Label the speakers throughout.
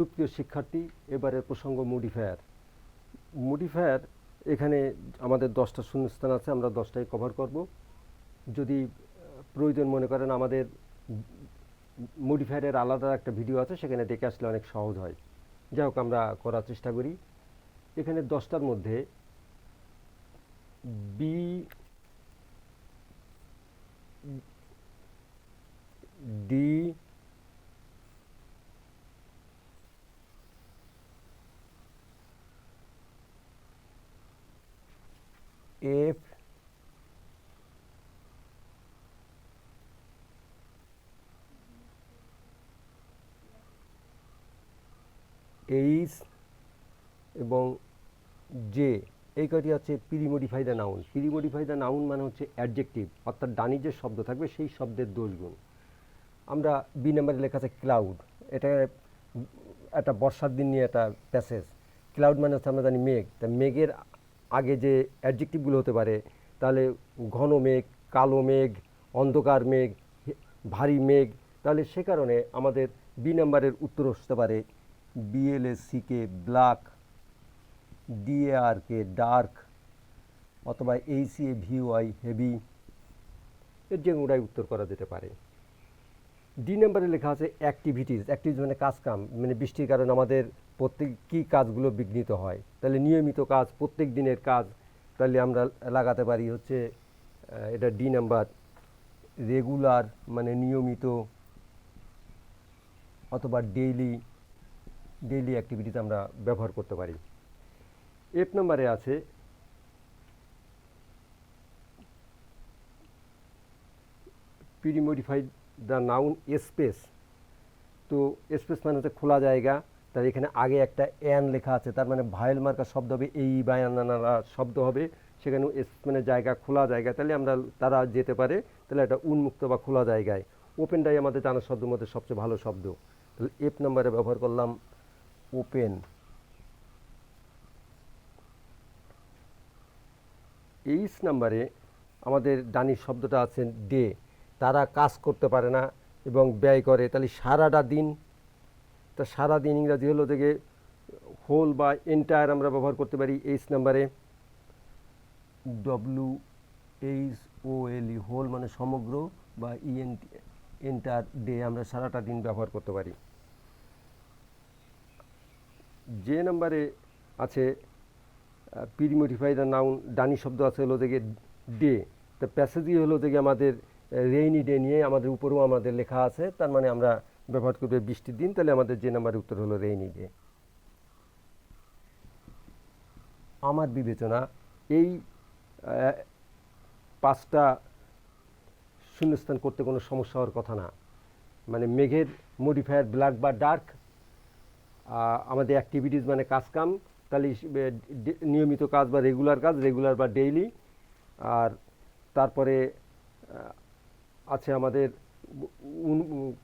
Speaker 1: সুপ্রিয় শিক্ষার্থী, এবারের প্রসঙ্গ মডিফায়ার মডিফায়ার এখানে আমাদের দশটা শূন্যস্থান আছে, আমরা দশটাই কভার করব। যদি প্রয়োজন মনে করেন আমাদের মডিফায়ারের আলাদা একটা ভিডিও আছে, সেখানে দেখে আসলে অনেক সহজ হয়। যাই হোক, আমরা করার চেষ্টা করি। এখানে দশটার মধ্যে বি ডি এফ এইচ এবং জে এই কয়টি হচ্ছে premodify the noun premodify the noun মানে হচ্ছে অ্যাডজেক্টিভ অর্থাৎ ডানি যে শব্দ থাকবে সেই শব্দের দোষগুণ। আমরা বি নাম্বারে লেখা আছে ক্লাউড এটা একটা বর্ষার দিন নিয়ে একটা প্যাসেজ ক্লাউড মানে হচ্ছে আমরা জানি মেঘ। তা মেঘের আগে যে অ্যাডজেক্টিভগুলো হতে পারে, তাহলে ঘন মেঘ, কালো মেঘ, অন্ধকার মেঘ, ভারী মেঘ, তাহলে সে কারণে আমাদের বি নাম্বারের উত্তর আসতে পারে বিএলএসসিকে ব্ল্যাক ডিএআরকে ডার্ক অথবা এইসিএ ভিওআই হেভি এর যে কোনোটাই উত্তর করা যেতে পারে। ডি নাম্বারে লেখা আছে অ্যাক্টিভিটিস অ্যাক্টিভিটিস মানে কাজ কাম মানে বৃষ্টির কারণে আমাদের প্রত্যেক কী কাজগুলো বিঘ্নিত হয়? তাহলে নিয়মিত কাজ, প্রত্যেক দিনের কাজ, তাহলে আমরা লাগাতে পারি হচ্ছে এটা ডি নাম্বার রেগুলার মানে নিয়মিত, অথবা ডেইলি ডেইলি অ্যাক্টিভিটিতে আমরা ব্যবহার করতে পারি। এফ নম্বরে আছে প্রিমোডিফাইড দ্য নাউন স্পেস তো স্পেস মানে হচ্ছে খোলা জায়গা তার এখানে আগে একটা অ্যান লেখা আছে, তার মানে ভায়েল মার্কা শব্দ হবে এই বায়ানারা শব্দ হবে। সেখানে মানে জায়গা, খোলা জায়গা। তাহলে আমরা তারা যেতে পারে, তাহলে এটা উন্মুক্ত বা খোলা জায়গায়। ওপেনটাই আমাদের জানা শব্দের মধ্যে সবচেয়ে ভালো শব্দ। তাহলে এফ নাম্বারে ব্যবহার করলাম ওপেন এইচ নাম্বারে আমাদের ডানির শব্দটা আছে ডে তারা কাজ করতে পারে না এবং ব্যয় করে। তাহলে সারাটা দিন তা সারা দিন ইংরাজি হলো থেকে হোল বা এন্টায়ার আমরা ব্যবহার করতে পারি এইচ নাম্বারে। W H O L E whole মানে সমগ্র বা ইএন এন্টার ডে আমরা সারাটা দিন ব্যবহার করতে পারি। যে নাম্বারে আছে প্রিমোডিফাই দ্য নাউন ডানি শব্দ আছে হলো থেকে ডে। তা প্যাসেজই হলো থেকে আমাদের রেইনি ডে নিয়ে আমাদের উপরেও আমাদের লেখা আছে, তার মানে আমরা ব্যবহার করবে বৃষ্টির দিন, তাহলে আমাদের যে নাম্বারের উত্তর হলো রেইনি ডে আমার বিবেচনা এই পাঁচটা শূন্যস্থান করতে কোনো সমস্যা হওয়ার কথা না। মানে মেঘের মডিফায়ার ব্ল্যাক বা ডার্ক আমাদের অ্যাক্টিভিটিস মানে কাজ কাম তাহলে নিয়মিত কাজ বা রেগুলার কাজ রেগুলার বা ডেইলি আর তারপরে আছে আমাদের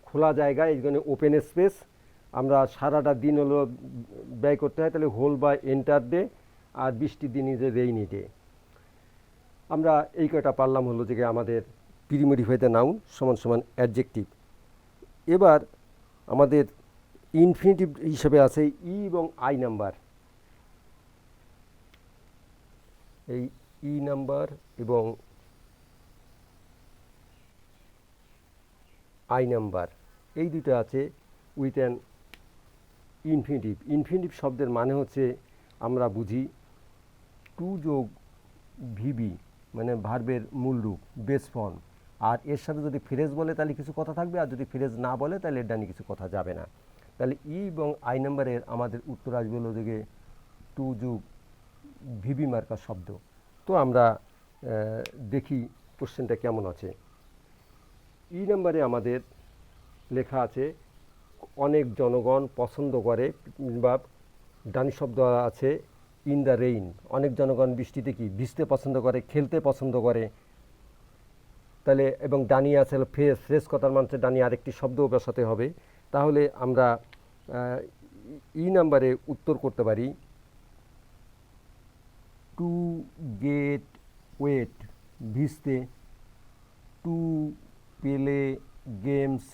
Speaker 1: খোলা জায়গায় জন্য ওপেন স্পেস আমরা সারাটা দিন হলো ব্যয় করতে হয়, তাহলে হোল বা এন্টার ডে আর বৃষ্টির দিন ইজ রেইনি ডে আমরা এই কয়টা পারলাম হলো যে আমাদের প্রিমোডিফাই দ্য নাউন সমান সমান অ্যাডজেক্টিভ এবার আমাদের ইনফিনিটিভ হিসেবে আছে ই এবং আই নাম্বার এই ই নাম্বার এবং আই নাম্বার। এই দুটো আছে উইথ অ্যান ইনফিনিটিভ ইনফিনিটিভ শব্দের মানে হচ্ছে আমরা বুঝি টু যোগ ভিবি মানে ভার্বের মূল রূপ বেস ফর্ম আর এর সাথে যদি ফ্রেজ বলে তাহলে কিছু কথা থাকবে, আর যদি ফ্রেজ না বলে তাহলে এর ডানি কিছু কথা যাবে না। তাহলে ই এবং আই নাম্বারের আমাদের উত্তর আসবে হলো দিকে টু যুগ ভিবি মার্কা শব্দ। তো আমরা দেখি কোশ্চেনটা কেমন আছে। ই নাম্বারে আমাদের লেখা আছে, অনেক জনগণ পছন্দ করে, বা ডানি শব্দ আছে, ইন দ্য রেইন। অনেক জনগণ বৃষ্টিতে কি, ভিজতে পছন্দ করে, খেলতে পছন্দ করে। তাহলে, এবং ডানি আছে ফ্রেশ ফ্রেশ কথার মানুষের ডানি আরেকটি শব্দও বসাতে হবে। তাহলে আমরা ই নাম্বারে উত্তর করতে পারি। টু গেট ওয়েট, ভিজতে। টু পেলে, গেমস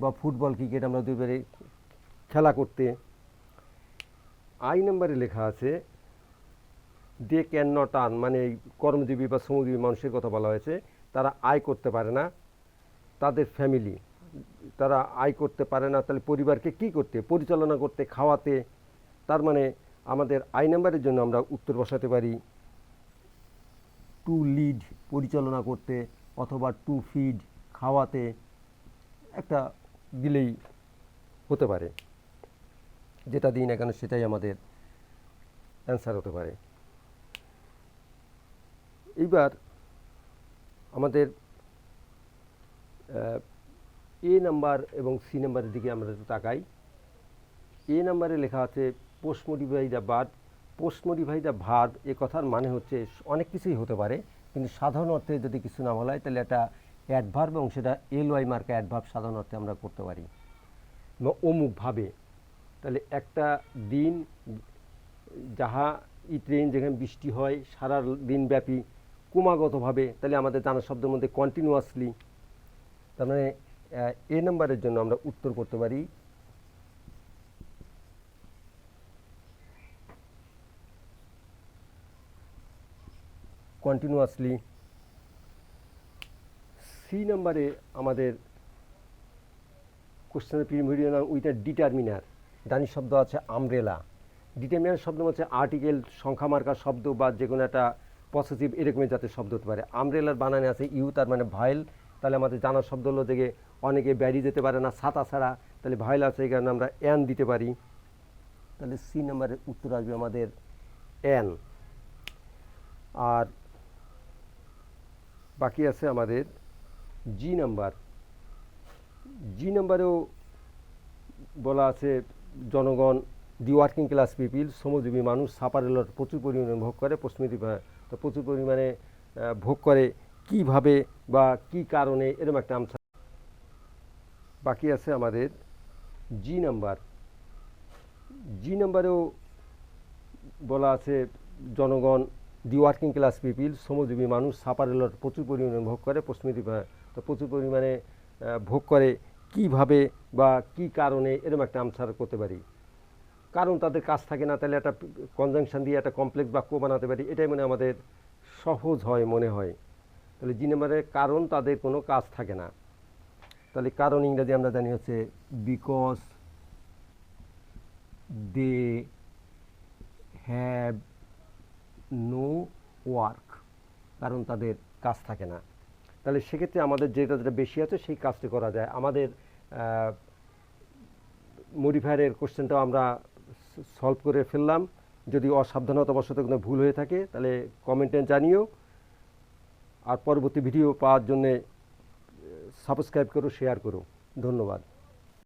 Speaker 1: বা ফুটবল, ক্রিকেট আমরা দুই পারি খেলা করতে। আই নাম্বারে লেখা আছে দে ক্যান নট আর্ন মানে কর্মজীবী বা শ্রমজীবী মানুষের কথা বলা হয়েছে, তারা আয় করতে পারে না তাদের ফ্যামিলি। তারা আয় করতে পারে না তাহলে পরিবারকে কি করতে? পরিচালনা করতে, খাওয়াতে। তার মানে আমাদের আই নাম্বারের জন্য আমরা উত্তর বসাতে পারি টু লিড পরিচালনা করতে। অথবা টু ফিড খাওয়াতে একটা দিলেই হতে পারে। যেটা দিই না কেন সেটাই আমাদের অ্যান্সার হতে পারে। এইবার আমাদের এ নাম্বার এবং সি নাম্বারের দিকে আমরা একটু তাকাই। এ নাম্বারে লেখা আছে পোস্ট মডিফাই দ্য বার্ড পোস্ট মডিফাই দ্য ভার্ব এ কথার মানে হচ্ছে অনেক কিছুই হতে পারে। কিন্তু সাধারণ অর্থে যদি কিছু না বলা হয়, তাহলে একটা অ্যাডভার্ব এবং সেটা এল ওয়াই মার্কা অ্যাডভার্ব সাধারণ অর্থে আমরা করতে পারি। অমুকভাবে তাহলে একটা দিন, যাহা ই ট্রেন যেখানে বৃষ্টি হয়, সারা দিন ব্যাপী ক্রমাগতভাবে, তাহলে আমাদের জানা শব্দের মধ্যে কন্টিনিউয়াসলি তার মানে এ নাম্বারের জন্য আমরা উত্তর করতে পারি। কন্টিনিউয়াসলি সি নাম্বারে আমাদের কোশ্চেনের প্রিমিডিয়ান উইথ এ ডিটারমিনার ডানি শব্দ আছে আমব্রেলা ডিটারমিনার শব্দ হচ্ছে আর্টিকেল সংখ্যা মার্কা শব্দ বা যে কোনো একটা পসেসিভ এরকমের জাতের শব্দ হতে পারে। আমব্রেলার বানানে আছে ইউ তার মানে ভাইল তাহলে আমাদের জানার শব্দ হলো যে অনেকে ব্যারি যেতে পারে না ছাতা ছাড়া। তাহলে ভাইল আছে এই কারণে আমরা অ্যান দিতে পারি। তাহলে সি নাম্বারের উত্তর আসবে আমাদের অ্যান আর বাকি আছে আমাদের জি নাম্বার জি নাম্বারেও বলা আছে, জনগণ দি ওয়ার্কিং ক্লাস পিপিল শ্রমজীবী মানুষ সাপারেলর প্রচুর পরিমাণে ভোগ করে, পশ্চিমী তো প্রচুর পরিমাণে ভোগ করে কীভাবে বা কি কারণে, এরকম একটা আমসা বাকি আছে আমাদের জি নাম্বার জি নাম্বারেও বলা আছে, জনগণ দি ওয়ার্কিং ক্লাস পিপিল শ্রমজীবী মানুষ সাপারেলর প্রচুর পরিমাণে ভোগ করে পশ্চিমী তো প্রচুর পরিমাণে ভোগ করে কীভাবে বা কি কারণে এরকম একটা আনসার করতে পারি। কারণ তাদের কাজ থাকে না, তাহলে একটা কনজাংশন দিয়ে একটা কমপ্লেক্স বাক্য বানাতে পারি, এটাই মানে আমাদের সহজ হয় মনে হয়। তাহলে জি নাম্বারে কারণ তাদের কোনো কাজ থাকে না। তাহলে কারণ ইংরাজি আমরা জানি হচ্ছে because they have no work কারণ তাদের কাজ থাকে না। তাহলে সেক্ষেত্রে আমাদের যেটা যেটা বেশি আছে সেই কাজটি করা যায়। আমাদের মডিফায়ারের কোশ্চেনটাও আমরা সলভ করে ফেললাম। যদি অসাবধানতাবশত কোনো ভুল হয়ে থাকে, তাহলে কমেন্টে জানিও। আর পরবর্তী ভিডিও পাওয়ার জন্যে সাবস্ক্রাইব করো শেয়ার করো। ধন্যবাদ।